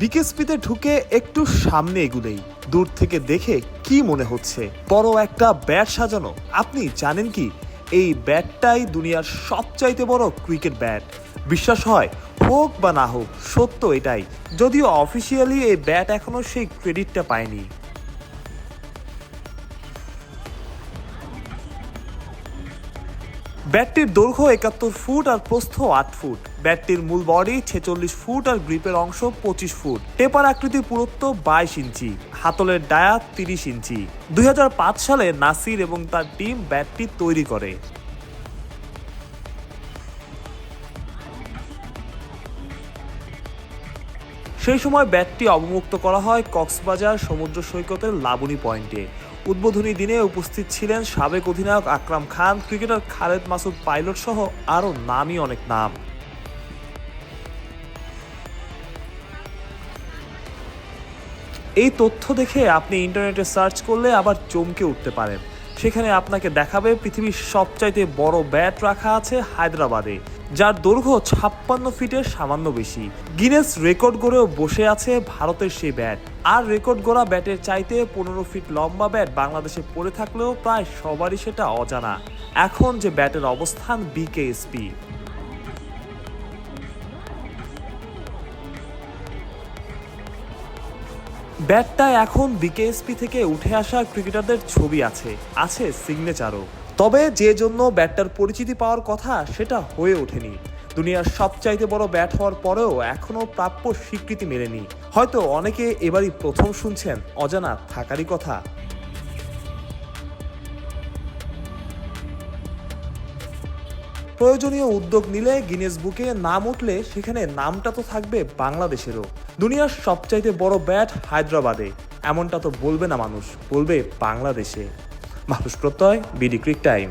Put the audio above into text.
বিকেএসপিতে ঢুকে একটু সামনে এগুলেই, দূর থেকে দেখে কি মনে হচ্ছে। বড় একটা ব্যাট সাজানো। আপনি জানেন কি? এই ব্যাটটাই দুনিয়ার সবচাইতে বড় ক্রিকেট ব্যাট। বিশ্বাস হয়, হোক বা না হোক, সত্য এটাই। যদিও অফিসিয়ালি এই ব্যাট এখনও সেই ক্রেডিটটা পায়নি। ব্যাটটির দৈর্ঘ্য একাত্তর ফুট আর প্রস্থ আট ফুট। ব্যাটটির মূল বডি ছেচল্লিশ ফুট আর গ্রিপের অংশ পঁচিশ ফুট। টেপার আকৃতির পুরুত্ব বাইশ ইঞ্চি। হাতলের ডায়া তিরিশ ইঞ্চি। দুই হাজার পাঁচ সালে নাসির এবং তার টিম ব্যাটটি তৈরি করে। সেই সময় ব্যাটটি অবমুক্ত করা হয় কক্সবাজার সমুদ্র সৈকতের লাবণী পয়েন্টে। উদ্বোধনী দিনে উপস্থিত ছিলেন সাবেক অধিনায়ক আকরাম খান, ক্রিকেটার খালেদ মাসুদ পাইলট সহ আরও নামই অনেক নাম। এই তথ্য দেখে আপনি ইন্টারনেটে সার্চ করলে আবার চমকে উঠতে পারেন। সেখানে আপনাকে দেখাবে পৃথিবীর সবচাইতে বড় ব্যাট রাখা আছে হায়দ্রাবাদে, যার দৈর্ঘ্য ছাপ্পান্ন ফিটের সামান্য বেশি। গিনেস রেকর্ড গড়েও বসে আছে ভারতের সেই ব্যাট। আর রেকর্ড গড়া ব্যাটের চাইতে পনেরো ফিট লম্বা ব্যাট বাংলাদেশে পড়ে থাকলেও প্রায় সবারই সেটা অজানা। এখন যে ব্যাটের অবস্থান বিকেএসপি। ব্যাটটা এখন বিকেএসপি থেকে উঠে আসা ক্রিকেটারদের ছবি আছে আছে সিগনেচারও তবে যে জন্য ব্যাটটার পরিচিতি পাওয়ার কথা, সেটা হয়ে ওঠেনি। দুনিয়ার সবচাইতে বড় ব্যাট হওয়ার পরেও এখনও প্রাপ্য স্বীকৃতি মেলেনি। হয়তো অনেকে এবারই প্রথম শুনছেন, অজানা থাকারই কথা। প্রয়োজনীয় উদ্যোগ নিলে গিনেস বুকে নাম উঠলে সেখানে নামটা তো থাকবে বাংলাদেশেরও। দুনিয়ার সবচাইতে বড় ব্যাট হায়দ্রাবাদে। এমনটা তো বলবে না মানুষ, বলবে বাংলাদেশে। মানুষ প্রত্যয়, বিডি ক্রিক টাইম।